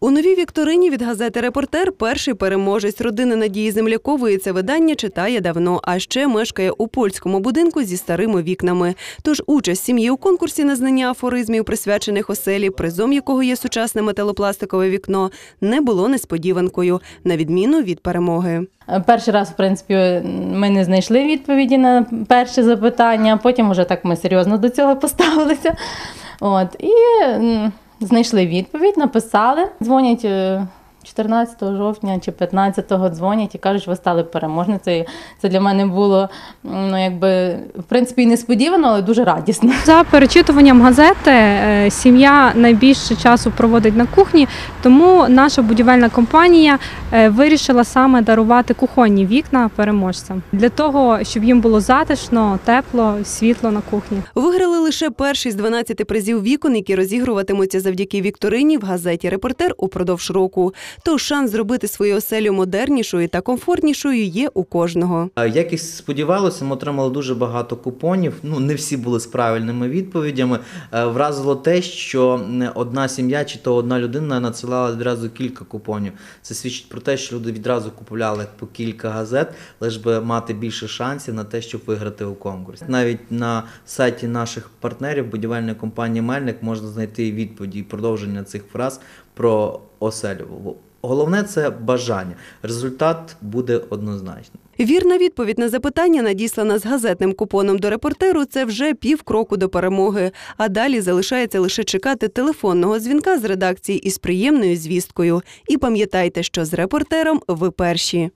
У новій вікторині від газети Репортер перший переможець родини Надії Землякової це видання читає давно, а ще мешкає у польському будинку зі старими вікнами. Тож участь сім'ї у конкурсі на знання афоризмів, присвячених оселі, призом якого є сучасне металопластикове вікно, не було несподіванкою, на відміну від перемоги. Перший раз, в принципі, ми не знайшли відповіді на перше запитання, потім вже так ми серйозно до цього поставилися. От, і знайшли відповідь, написали, дзвонять. Е, 14 жовтня чи 15-го дзвонять і кажуть, ви стали переможницею. Це для мене було ну, якби, в принципі, і несподівано, але дуже радісно. За перечитуванням газети е, сім'я найбільше часу проводить на кухні, тому наша будівельна компанія е, вирішила саме дарувати кухонні вікна переможцям для того, щоб їм було затишно, тепло, світло на кухні. Виграли лише перший з 12 призів вікон, які розігруватимуться завдяки вікторині в газеті Репортер упродовж року. Тож шанс зробити свою оселю модернішою та комфортнішою є у кожного. Як і сподівалося, ми отримали дуже багато купонів. Ну не всі були з правильними відповідями. Е, Вразило те, що одна сім'я чи то одна людина надсилала відразу кілька купонів. Це свідчить про те, що люди відразу купували по кілька газет, лиш би мати більше шансів на те, щоб виграти у конкурсі. Навіть на сайті наших партнерів будівельної компанії Мельник можна знайти відповіді і продовження цих фраз про оселю. Головне це бажання. Результат буде однозначно. Вірна відповідь на запитання, надіслана з газетним купоном до репортеру, це вже пів кроку до перемоги. А далі залишається лише чекати телефонного дзвінка з редакції із приємною звісткою. І пам'ятайте, що з репортером ви перші.